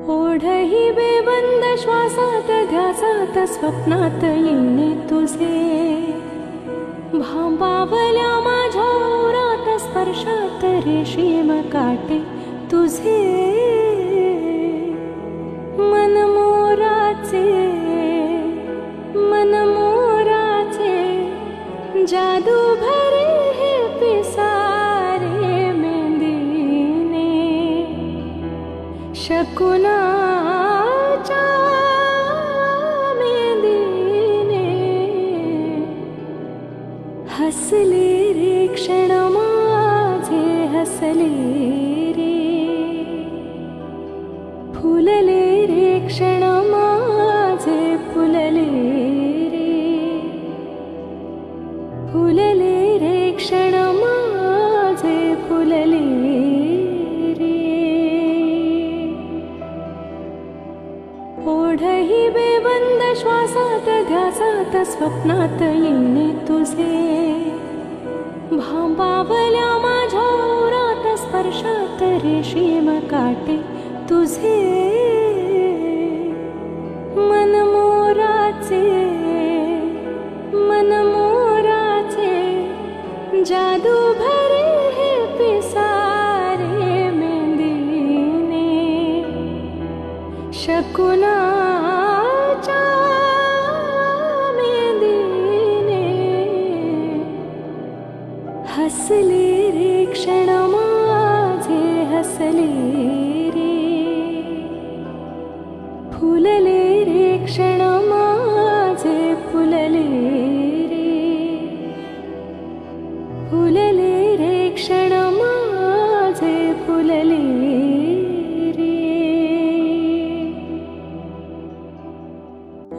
ओढही बेबंद श्वासात ध्यासात स्वप्नात ओरात स्पर्शात रेशीम काटे तुझे हसले रे क्षण माझे हसले रे. फुलले रे क्षण माझे फुलले रे. फुलले रे क्षण माझे फुलले रे. ओढही बेबंद श्वासात ध्यासात स्वप्नात येणे तुझे. भांबावल्या माझ्या ओरात स्पर्शात रेशीम काटे तुझे. मनमोराचे मनमोराचे जादू भरे हे पिसारे मेंदीने. शकुनाच्या हसले रे क्षण माझे हसले रे. फुलले रे क्षण माझे फुलले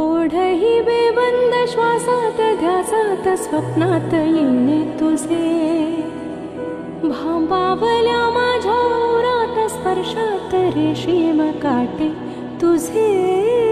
ओढही बेबंद श्वासात ध्यासात स्वप्नात माझ्या ओरात स्पर्शात रेशीम काटे तुझे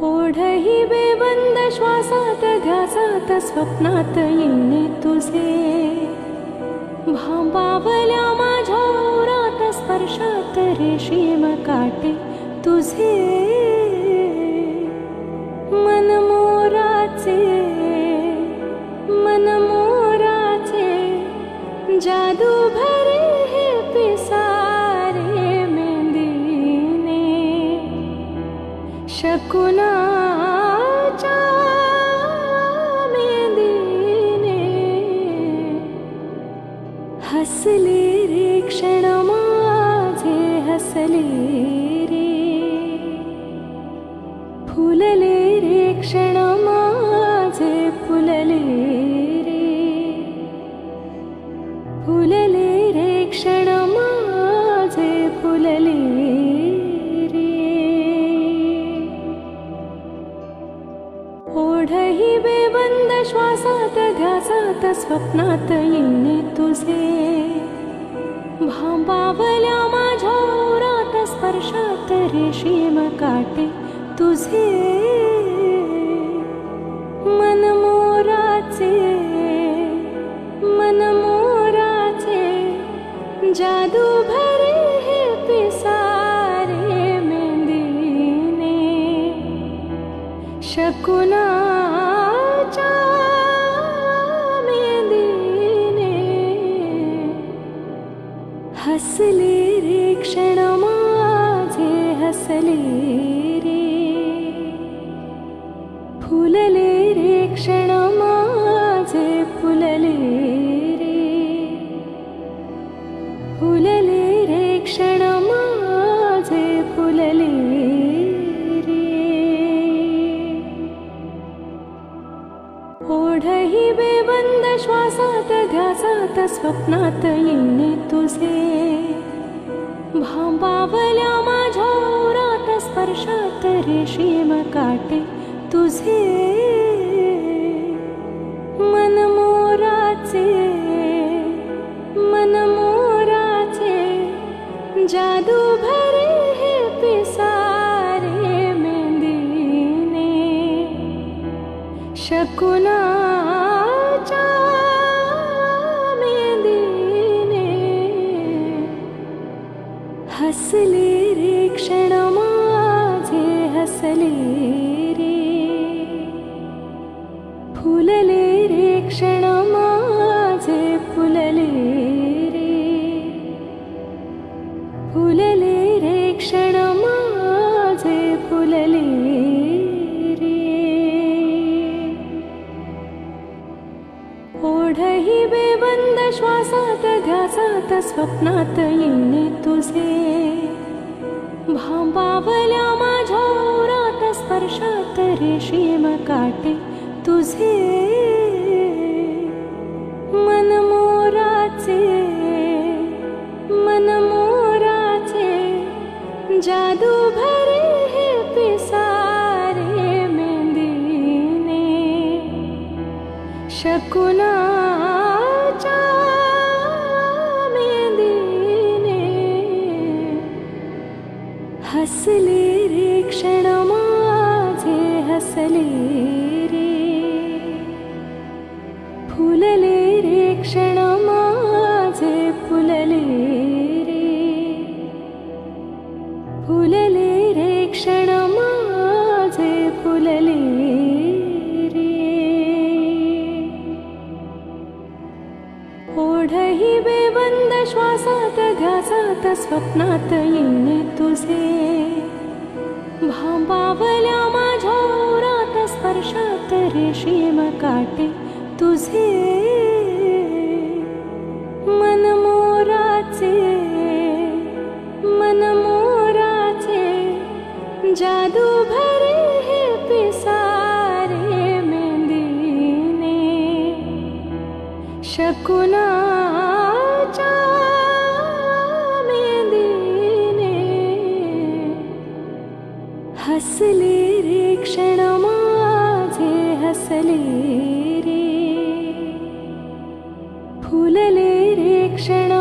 ओढही बेबंद श्वासात ध्यासात स्वप्नात येणे तुझे. भांबावल्या माझ्या उरात स्पर्शात रेशीम काटे तुझे. मन शकुनाच्या मेंदीने हसले रे क्षण माझे हसले रे. फुलले रे क्षण फुलले ओढही बेबंद श्वासात ध्यासात स्वप्नात माझ्या ओरात स्पर्शात रेशीम काटे तुझे शकुनाचे दीने हसले रे क्षणमाझे हसले रे. फुलले रे क्षणमाझे फुलले स्वप्नात येणे तुझे। भांबावल्या माझ्या उरात स्पर्शात रेशीम काटे तुझे। मनमोराचे मनमोराचे जादू भरे हे पिसारे मेंदीने। शकुनाच्या हसले रे क्षण माझे हसले रे. फुलले रे क्षण माझे फुलले रे. फुलले रे क्षण माझे फुलले रे. ओढही बेबंद श्वासात ध्यासात स्वप्नात येणे तुझे. भांबावल्या माझ्या उरात स्पर्शात रेशीम काटे तुझे. मनमोराचे मनमोराचे जादू भरे हे पिसारे मेंदीने. शकुनाच्या हसले रे। फुलले रे क्षण माझे फुलले रे। फुलले रे क्षण माझे फुलले रे। ओढही बेबंद श्वासात ध्यासात स्वप्नात येणे तुझे। भांबावल्या स्पर्शात रेशीम काटे तुझे। मनमोराचे मनमोराचे जादू भरे हे पिसारे मेंदीने शकुनाच्या फुलले रे क्षण